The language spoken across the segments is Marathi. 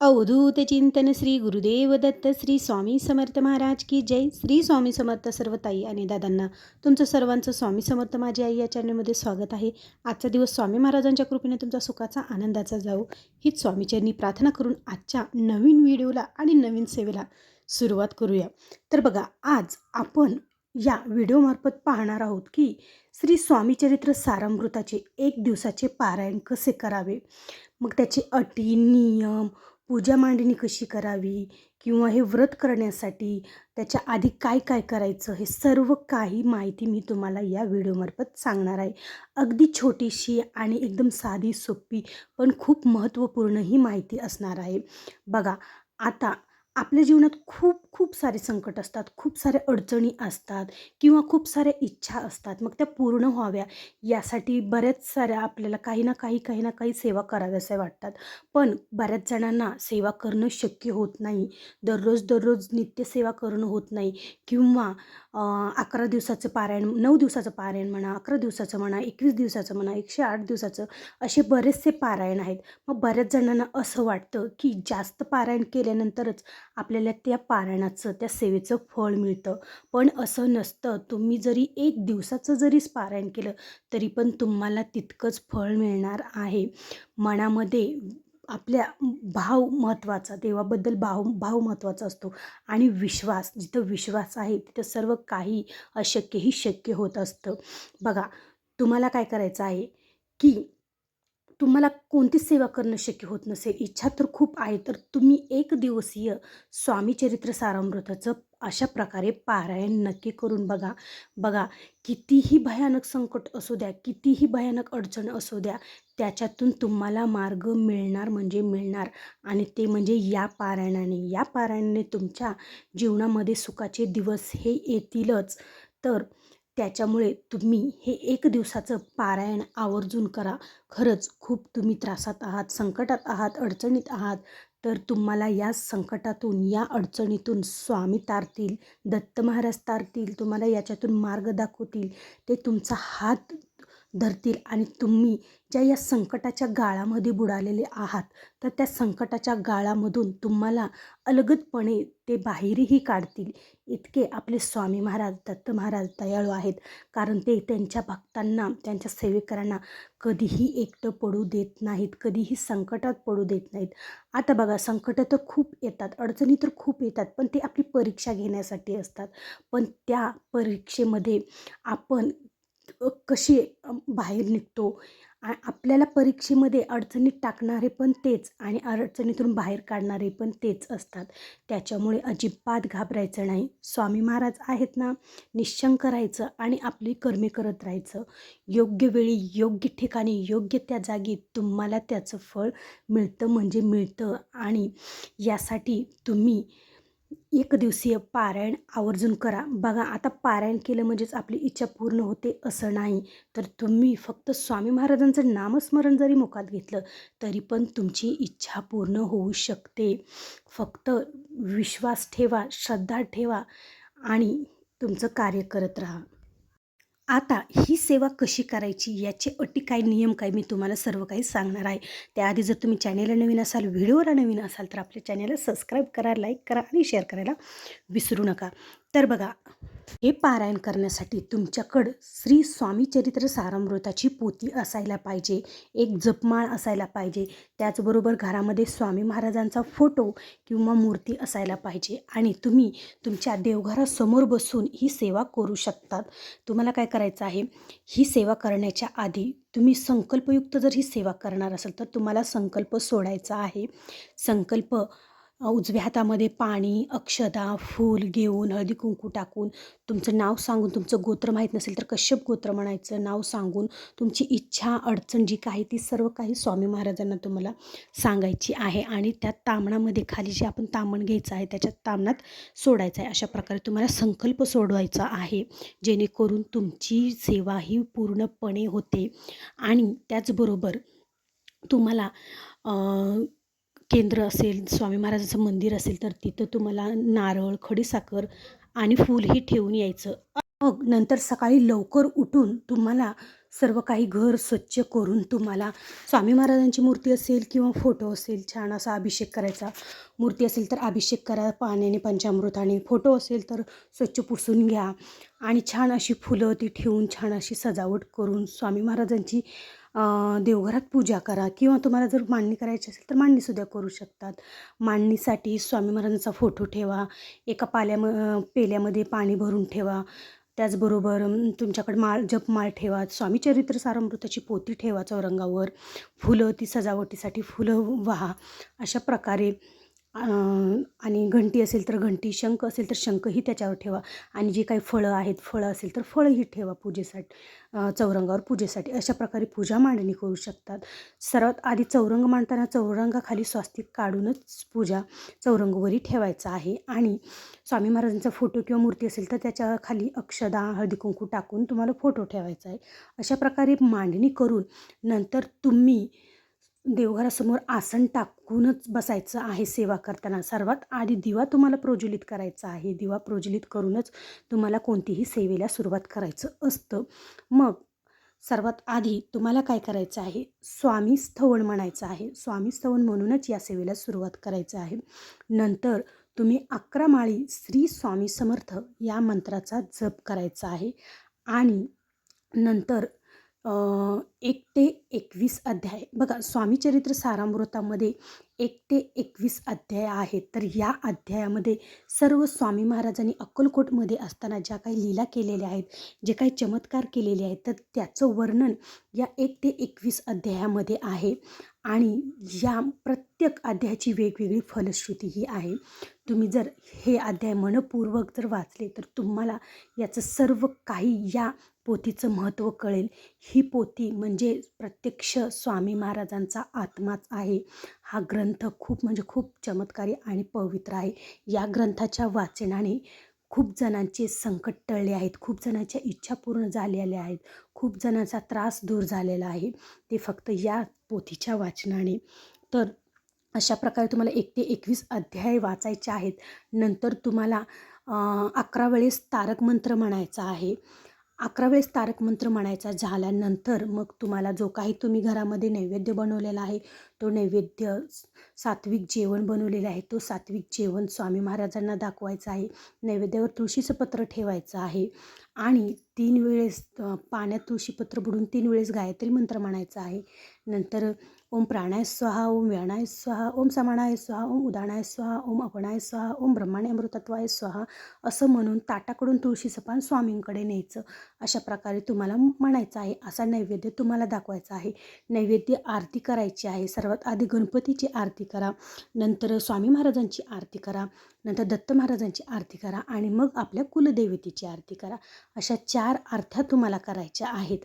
अवधूत चिंतन श्री गुरुदेव दत्त श्री स्वामी समर्थ महाराज की जय. श्री स्वामी समर्थ सर्व ताई आणि दादांना तुमचं सर्वांचं स्वामी समर्थ माझी आई या चॅनलमध्ये स्वागत आहे. आजचा दिवस स्वामी महाराजांच्या कृपेने तुमचा सुखाचा आनंदाचा जाऊ हीच स्वामीचरणी प्रार्थना करून आजच्या नवीन व्हिडिओला आणि नवीन सेवेला सुरुवात करूया. तर बघा आज आपण या व्हिडिओमार्फत पाहणार आहोत की श्री स्वामीचरित्र सारामृताचे एक दिवसाचे पारायण कसे करावे? मग त्याचे अटी नियम पूजा मांडणी कशी करावी किंवा हे व्रत करण्यासाठी त्याच्या आधी काय काय करायचं हे सर्व काही माहिती मी तुम्हाला या व्हिडिओमार्फत सांगणार आहे. अगदी छोटीशी आणि एकदम साधी सोपी पण खूप महत्त्वपूर्ण ही माहिती असणार आहे. बघा आता आपल्या जीवनात खूप खूप सारे संकट असतात खूप साऱ्या अडचणी असतात किंवा खूप साऱ्या इच्छा असतात. मग त्या पूर्ण व्हाव्या यासाठी बऱ्याच साऱ्या आपल्याला काही ना काही काही ना काही सेवा कराव्याशा वाटतात. पण बऱ्याच जणांना सेवा करणं शक्य होत नाही. दररोज दररोज नित्यसेवा करणं होत नाही. किंवा अकरा दिवसाचं पारायण नऊ दिवसाचं पारायण म्हणा अकरा दिवसाचं म्हणा एकवीस दिवसाचं म्हणा एकशे आठ दिवसाचं असे बरेचसे पारायण आहेत. मग बऱ्याच जणांना असं वाटतं की जास्त पारायण केल्यानंतरच आपल्याला त्या पारायणाचं त्या सेवेचं फळ मिळतं. पण असं नसतं. तुम्ही जरी एक दिवसाचं जरी पारायण केलं तरी पण तुम्हाला तितकंच फळ मिळणार आहे. मनामध्ये आपल्या भाव महत्त्वाचा देवाबद्दल भाव भाव महत्त्वाचा असतो. आणि विश्वास जिथं विश्वास आहे तिथं सर्व काही अशक्यही शक्य होत असतं. बघा तुम्हाला काय करायचं आहे की तुम्हाला कोणतीच सेवा करणं शक्य होत नसेल इच्छा तर खूप आहे तर तुम्ही एक दिवसीय स्वामी चरित्र सारामृताचं अशा प्रकारे पारायण नक्की करून बघा. बघा कितीही भयानक संकट असू द्या कितीही भयानक अडचण असू द्या त्याच्यातून तुम्हाला मार्ग मिळणार म्हणजे मिळणार. आणि ते म्हणजे या पारायणाने या पारायणाने तुमच्या जीवनामध्ये सुखाचे दिवस हे येतीलच. तर त्याच्यामुळे तुम्ही हे एक दिवसाचं पारायण आवर्जून करा. खरंच खूप तुम्ही त्रासात आहात संकटात आहात अडचणीत आहात. तर तुम्हाला या संकटातून या अडचणीतून स्वामी तारतील दत्त महाराज तारतील तुम्हाला याच्यातून मार्ग दाखवतील. ते तुमचा हात धरतील आणि तुम्ही ज्या या संकटाच्या गाळामध्ये बुडालेले आहात तर त्या संकटाच्या गाळामधून तुम्हाला अलगदपणे ते बाहेरही काढतील. इतके आपले स्वामी महाराज दत्त महाराज दयाळू आहेत. कारण ते त्यांच्या भक्तांना त्यांच्या सेवेकरांना कधीही एकटं पडू देत नाहीत कधीही संकटात पडू देत नाहीत. आता बघा संकटं तर खूप येतात अडचणी तर खूप येतात पण ते आपली परीक्षा घेण्यासाठी असतात. पण त्या परीक्षेमध्ये आपण कशी बाहेर निघतो? आपल्याला परीक्षेमध्ये अडचणीत टाकणारे पण तेच आणि अडचणीतून बाहेर काढणारे पण तेच असतात. त्याच्यामुळे अजिबात घाबरायचं नाही. स्वामी महाराज आहेत ना निशंक राहायचं आणि आपली कर्मे करत राहायचं. योग्य वेळी योग्य ठिकाणी योग्य त्या जागी तुम्हाला त्याचं फळ मिळतं म्हणजे मिळतं आणि यासाठी तुम्ही एक दिवसीय पारायण आवर्जून करा. बघा आता पारायण केलं म्हणजेच आपली इच्छा पूर्ण होते असं नाही. तर तुम्ही फक्त स्वामी महाराजांचं नामस्मरण जरी मुखात घेतलं तरी पण तुमची इच्छा पूर्ण होऊ शकते. फक्त विश्वास ठेवा श्रद्धा ठेवा आणि तुमचं कार्य करत राहा. आता ही सेवा कशी करायची याचे अटी काय नियम काय मी तुम्हाला सर्व काही सांगणार आहे. त्याआधी जर तुम्ही चॅनेलला नवीन असाल व्हिडिओला नवीन असाल तर आपल्या चॅनेलला सबस्क्राईब करा लाईक करा आणि शेअर करायला विसरू नका. तर बघा हे पारायण करण्यासाठी तुमच्याकडं श्री स्वामी चरित्र सारामृताची पोती असायला पाहिजे एक जपमाळ असायला पाहिजे. त्याचबरोबर घरामध्ये स्वामी महाराजांचा फोटो किंवा मूर्ती असायला पाहिजे. आणि तुम्ही तुमच्या देवघरासमोर बसून ही सेवा करू शकतात. तुम्हाला काय करायचं आहे? ही सेवा करण्याच्या आधी तुम्ही संकल्पयुक्त जर ही सेवा करणार असाल तर तुम्हाला संकल्प सोडायचा आहे. संकल्प उजव्या हातामध्ये पाणी अक्षदा फूल घेऊन हळदी कुंकू टाकून तुमचं नाव सांगून तुमचं गोत्र माहीत नसेल तर कश्यप गोत्र म्हणायचं नाव सांगून तुमची इच्छा अडचण जी काही ती सर्व काही स्वामी महाराजांना तुम्हाला सांगायची आहे आणि त्या तामणामध्ये खाली जे आपण तामण घ्यायचं आहे त्याच्या तामणात सोडायचं आहे अशा प्रकारे तुम्हाला संकल्प सोडवायचा आहे. जेणेकरून तुमची सेवा ही पूर्णपणे होते आणि त्याचबरोबर तुम्हाला केंद्र असेल स्वामी महाराजाचं मंदिर असेल तर तिथं तुम्हाला नारळ खडीसाखर आणि फूल ही ठेवून यायचं. मग नंतर सकाळी लवकर उठून तुम्हाला सर्व काही घर स्वच्छ करून तुम्हाला स्वामी महाराजांची मूर्ती असेल किंवा फोटो असेल छान असा अभिषेक करायचा. मूर्ती असेल तर अभिषेक करा पाण्याने पंचामृताने फोटो असेल तर स्वच्छ पुसून घ्या. आणि छान अशी फुलं ती ठेवून छान अशी सजावट करून स्वामी महाराजांची देवघरात पूजा करा किंवा तुम्हाला जर मांडणी करायची असेल तर मांडणीसुद्धा करू शकतात. मांडणीसाठी स्वामी महाराजांचा फोटो ठेवा एका पाल्याम पेल्यामध्ये पाणी भरून ठेवा. त्याचबरोबर तुमच्याकडे माळ जपमाळ ठेवा. स्वामी चरित्र सारामृताची पोती ठेवा चौरंगावर. फुलं ती सजावटीसाठी फुलं वाहा. अशा प्रकारे आणि घंटी असेल तर घंटी शंख असेल तर शंखही त्याच्यावर ठेवा. आणि जी काही फळं आहेत फळं असेल तर फळंही ठेवा पूजेसाठी चौरंगावर पूजेसाठी. अशा प्रकारे पूजा मांडणी करू शकतात. सर्वात आधी चौरंग मांडताना चौरंगाखाली स्वास्तिक काढूनच पूजा चौरंगवरी ठेवायचा आहे. आणि स्वामी महाराजांचा फोटो किंवा मूर्ती असेल तर त्याच्याखाली अक्षदा हळदी कुंकू टाकून तुम्हाला फोटो ठेवायचा आहे. अशा प्रकारे मांडणी करून नंतर तुम्ही देवघरासमोर आसन टाकूनच बसायचं आहे सेवा करताना. सर्वात आधी दिवा तुम्हाला प्रज्वलित करायचा आहे. दिवा प्रज्वलित करूनच तुम्हाला कोणतीही सेवेला सुरुवात करायचं असतं. मग सर्वात आधी तुम्हाला काय करायचं आहे? स्वामी स्थवण म्हणायचं आहे. स्वामी स्थवण म्हणूनच या सेवेला सुरुवात करायचं आहे. नंतर तुम्ही अकरा माळी श्री स्वामी समर्थ या मंत्राचा जप करायचा आहे. आणि नंतर एक ते एकवीस अध्याय. बघा स्वामी चरित्र सारामृतामध्ये एक ते एकवीस अध्याय आहेत. तर या अध्यायामध्ये सर्व स्वामी महाराजांनी अक्कलकोटमध्ये असताना ज्या काही लीला केलेल्या आहेत जे काही चमत्कार केलेले आहेत तर त्याचं वर्णन या एक ते एकवीस अध्यायामध्ये आहे. आणि या प्रत्येक अध्यायाची वेगवेगळी फलश्रुती ही आहे. तुम्ही जर हे अध्याय मनपूर्वक जर वाचले तर तुम्हाला याचं सर्व काही या पोथीचं महत्त्व कळेल. ही पोथी म्हणजे प्रत्यक्ष स्वामी महाराजांचा आत्माच आहे. हा ग्रंथ खूप म्हणजे खूप चमत्कारी आणि पवित्र आहे. या ग्रंथाच्या वाचनाने खूप जणांचे संकट टळले आहेत खूप जणांच्या इच्छा पूर्ण झालेल्या आहेत खूप जणांचा त्रास दूर झालेला आहे. ते फक्त या पोथीच्या वाचनाने. तर अशा प्रकारे तुम्हाला एक ते एकवीस अध्याय वाचायचे आहेत. नंतर तुम्हाला अकरा वेळेस तारक मंत्र म्हणायचा आहे. अकरा वेळेस तारक मंत्र म्हणायचा झाल्यानंतर मग तुम्हाला जो काही तुम्ही घरामध्ये नैवेद्य बनवलेला आहे तो नैवेद्य सात्विक जेवण बनवलेलं आहे तो सात्विक जेवण स्वामी महाराजांना दाखवायचं आहे. नैवेद्यावर तुळशीचं पत्र ठेवायचं आहे. आणि तीन वेळेस पाण्यात तुळशीपत्र बुडून तीन वेळेस गायत्री मंत्र म्हणायचा आहे. नंतर ओम प्राणाय स्वाहा ओम व्याणाय स्वाहा ओम समानाय स्वाहा ओम उदाणाय स्वाहा ओम अपणाय स्वाहा ओम ब्रह्माणे अमृतत्वाय स्वाहा असं म्हणून ताटाकडून तुळशीचं पान स्वामींकडे न्यायचं अशा प्रकारे तुम्हाला म्हणायचं आहे. असा नैवेद्य तुम्हाला दाखवायचा आहे. नैवेद्य आरती करायची आहे. सर्वात आधी गणपतीची आरती करा. नंतर स्वामी महाराजांची आरती करा. नंतर दत्त महाराजांची आरती करा आणि मग आपल्या कुलदेवतेची आरती करा. अशा चार आरत्या तुम्हाला करायच्या आहेत.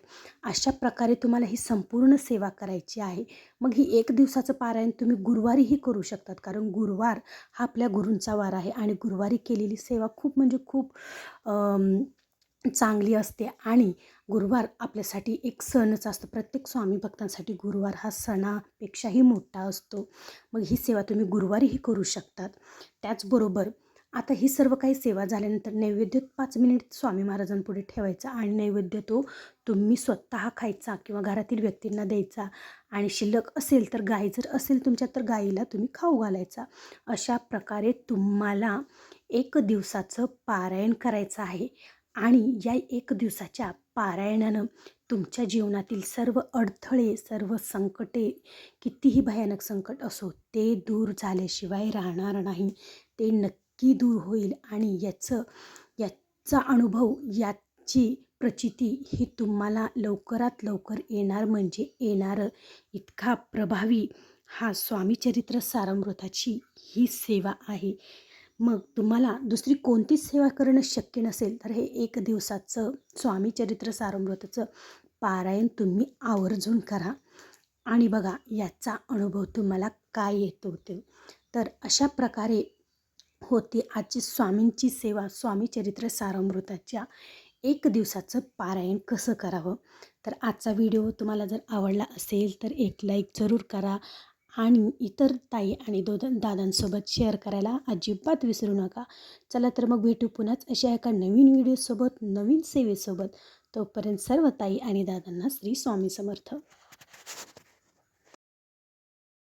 अशा प्रकारे तुम्हाला ही संपूर्ण सेवा करायची आहे. मग ही एक दिवसाचं पारायण तुम्ही गुरुवारीही करू शकतात. कारण गुरुवार हा आपल्या गुरूंचा वार आहे आणि गुरुवारी केलेली सेवा खूप म्हणजे खूप चांगली असते आणि गुरुवार आपल्यासाठी एक सणच असतो. प्रत्येक स्वामी भक्तांसाठी गुरुवार हा सणापेक्षाही मोठा असतो. मग ही सेवा तुम्ही गुरुवारीही करू शकतात. त्याचबरोबर आता ही सर्व काही सेवा झाल्यानंतर नैवेद्य पाच मिनिट स्वामी महाराजांपुढे ठेवायचा आणि नैवेद्य तो तुम्ही स्वतः खायचा किंवा घरातील व्यक्तींना द्यायचा आणि शिल्लक असेल तर गाय जर असेल तुमच्या तर गाईला तुम्ही खाऊ घालायचा. अशा प्रकारे तुम्हाला एक दिवसाचं पारायण करायचं आहे. आणि या एक दिवसाच्या पारायणानं तुमच्या जीवनातील सर्व अडथळे सर्व संकटे कितीही भयानक संकट असो ते दूर झाल्याशिवाय राहणार नाही. ते नक्की दूर होईल आणि याचं याचा अनुभव याची प्रचिती ही तुम्हाला लवकरात लवकर येणार म्हणजे येणार. इतका प्रभावी हा स्वामीचरित्र सारामृताची ही सेवा आहे. मग तुम्हाला दुसरी कोणतीच सेवा करणं शक्य नसेल तर हे एक दिवसाचं स्वामी चरित्र पारायण तुम्ही आवर्जून करा. आणि बघा याचा अनुभव तुम्हाला काय येतो ते. तर अशा प्रकारे होती आजची स्वामींची सेवा स्वामी चरित्र सारामृताच्या एक दिवसाचं पारायण कसं करावं? तर आजचा व्हिडिओ तुम्हाला जर आवडला असेल तर एक लाईक जरूर करा. आणि इतर ताई आणि दो दादांसोबत शेअर करायला अजिबात विसरू नका. चला तर मग भेटू पुन्हाच अशा एका नवीन व्हिडिओसोबत नवीन सेवेसोबत. तोपर्यंत सर्व ताई आणि दादांना श्री स्वामी समर्थ.